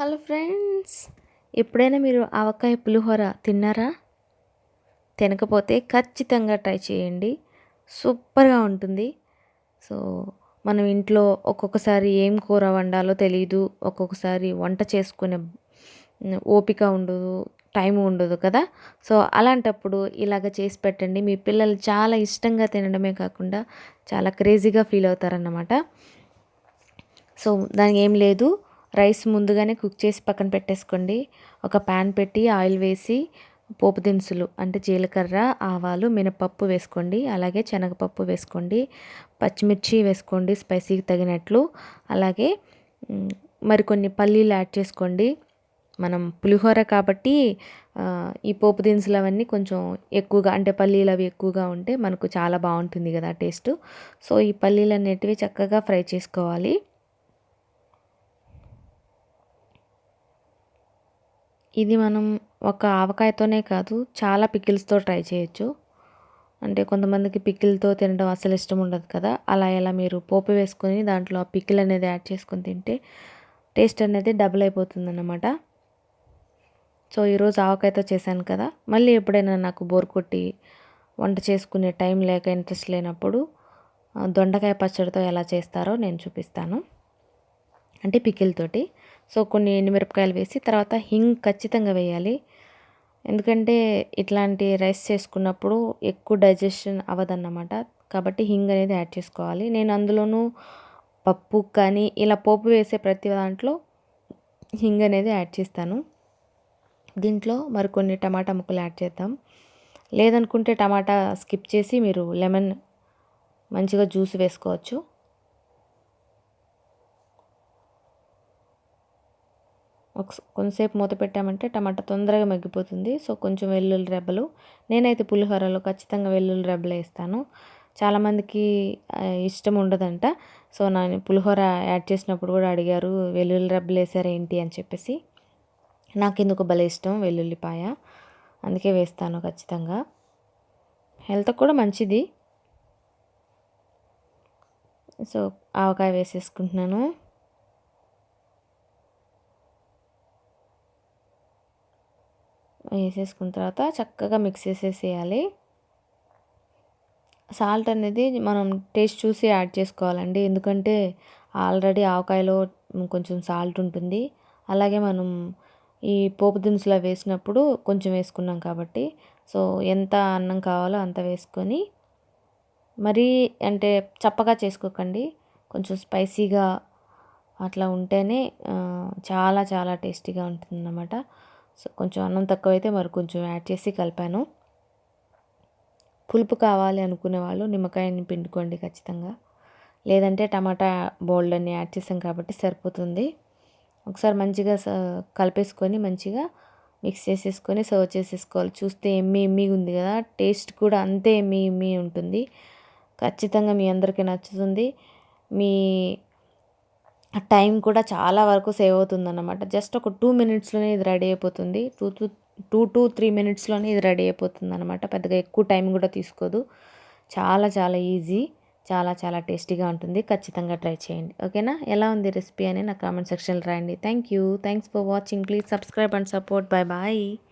Hello friends ఎప్పుడైనా మీరు ఆవకాయ పులిహోర తిన్నారా? తినకపోతే ఖచ్చితంగా ట్రై చేయండి. సూపర్గా ఉంటుంది. సో మనం ఇంట్లో ఒక్కొక్కసారి ఏం కూర వండాలో తెలియదు ఒక్కొక్కసారి వంట చేసుకునే ఓపిక ఉండదు టైం ఉండదు కదా. సో అలాంటప్పుడు ఇలాగ చేసి పెట్టండి. మీ పిల్లలు చాలా ఇష్టంగా తినడమే కాకుండా చాలా క్రేజీగా ఫీల్ అవుతారన్నమాట. సో దానికి ఏం లేదు. రైస్ ముందుగానే కుక్ చేసి పక్కన పెట్టేసుకోండి. ఒక ప్యాన్ పెట్టి ఆయిల్ వేసి పోపు దినుసులు అంటే జీలకర్ర ఆవాలు మినపప్పు వేసుకోండి. అలాగే శనగపప్పు వేసుకోండి. పచ్చిమిర్చి వేసుకోండి స్పైసీకి తగినట్లు. అలాగే మరికొన్ని పల్లీలు యాడ్ చేసుకోండి. మనం పులిహోర కాబట్టి ఈ పోపు దినుసులు అవన్నీ కొంచెం ఎక్కువగా అంటే పల్లీలు అవి ఎక్కువగా ఉంటే మనకు చాలా బాగుంటుంది కదా టేస్ట్. సో ఈ పల్లీలు అనేటివి చక్కగా ఫ్రై చేసుకోవాలి. ఇది మనం ఒక ఆవకాయతోనే కాదు చాలా పికిల్స్తో ట్రై చేయొచ్చు. అంటే కొంతమందికి పికిల్తో తినడం అసలు ఇష్టం ఉండదు కదా. అలా ఎలా మీరు పోపు వేసుకొని దాంట్లో ఆ పికిల్ అనేది యాడ్ చేసుకొని తింటే టేస్ట్ అనేది డబుల్ అయిపోతుంది అన్నమాట సో ఈరోజు ఆవకాయతో చేశాను కదా. మళ్ళీ ఎప్పుడైనా నాకు బోర్ కొట్టి వంట చేసుకునే టైం లేక ఇంట్రెస్ట్ లేనప్పుడు దొండకాయ పచ్చడితో ఎలా చేస్తారో నేను చూపిస్తాను. అంటే పికిల్తోటి. సో కొన్ని ఎండుమిరపకాయలు వేసి తర్వాత హింగ్ ఖచ్చితంగా వేయాలి. ఎందుకంటే ఇట్లాంటి రైస్ చేసుకున్నప్పుడు ఎక్కువ డైజెషన్ అవ్వదన్నమాట. కాబట్టి హింగ్ అనేది యాడ్ చేసుకోవాలి. నేను అందులోనూ పప్పు కానీ ఇలా పోపు వేసే ప్రతి దాంట్లో హింగ్ అనేది యాడ్ చేస్తాను. దీంట్లో మరికొన్ని టమాటా ముక్కలు యాడ్ చేద్దాం. లేదనుకుంటే టమాటా స్కిప్ చేసి మీరు లెమన్ మంచిగా జ్యూస్ వేసుకోవచ్చు. కొంతసేపు మూత పెట్టామంటే టమాటా తొందరగా మగ్గిపోతుంది. సో కొంచెం వెల్లుల్లి రెబ్బలు. నేనైతే పులిహోరలో ఖచ్చితంగా వెల్లుల్లి రెబ్బలు వేస్తాను చాలామందికి ఇష్టం ఉండదంట. సో నేను పులిహోర యాడ్ చేసినప్పుడు కూడా అడిగారు వెల్లుల్లి రెబ్బలు వేసారు ఏంటి? అని చెప్పేసి. నాకు ఎందుకు భలే ఇష్టం వెల్లుల్లిపాయ. అందుకే వేస్తాను ఖచ్చితంగా. హెల్త్ కూడా మంచిది. సో ఆవకాయ వేసేసుకుంటున్నాను. వేసేసుకున్న తర్వాత చక్కగా మిక్స్ చేసేసేయాలి. సాల్ట్ అనేది మనం టేస్ట్ చూసి యాడ్ చేసుకోవాలండి. ఎందుకంటే ఆల్రెడీ ఆవకాయలో కొంచెం సాల్ట్ ఉంటుంది. అలాగే మనం ఈ పోపు దినుసులు వేసినప్పుడు కొంచెం వేసుకున్నాం కాబట్టి. సో ఎంత అన్నం కావాలో అంత వేసుకొని మరీ అంటే చప్పగా చేసుకోకండి. కొంచెం స్పైసీగా అట్లా ఉంటేనే చాలా చాలా టేస్టీగా ఉంటుంది అన్నమాట సో కొంచెం అన్నం తక్కువైతే మరి కొంచెం యాడ్ చేసి కలిపాను. పులుపు కావాలి అనుకునే వాళ్ళు నిమ్మకాయని పిండుకోండి ఖచ్చితంగా. లేదంటే టమాటా బౌల్ అన్ని యాడ్ చేసాం కాబట్టి సరిపోతుంది. ఒకసారి మంచిగా కలిపేసుకొని మంచిగా మిక్స్ చేసేసుకొని సర్వ్ చేసేసుకోవాలి. చూస్తే ఎమ్మి ఎమ్మిగా ఉంది కదా టేస్ట్ కూడా అంతే ఎమ్మి ఎమ్మి ఉంటుంది. ఖచ్చితంగా మీ అందరికీ నచ్చుతుంది. మీ టైం కూడా చాలా వరకు సేవ్ అవుతుందన్నమాట. జస్ట్ ఒక టూ మినిట్స్లోనే ఇది రెడీ అయిపోతుంది. Two two two two three మినిట్స్లోనే ఇది రెడీ అయిపోతుంది అనమాట పెద్దగా ఎక్కువ టైం కూడా తీసుకోదు. చాలా చాలా ఈజీ. చాలా చాలా టేస్టీగా ఉంటుంది. ఖచ్చితంగా ట్రై చేయండి. ఓకేనా? ఎలా ఉంది రెసిపీ అని నా కామెంట్ సెక్షన్లో రాయండి. Thank you. Thanks for watching. Please subscribe and support. Bye bye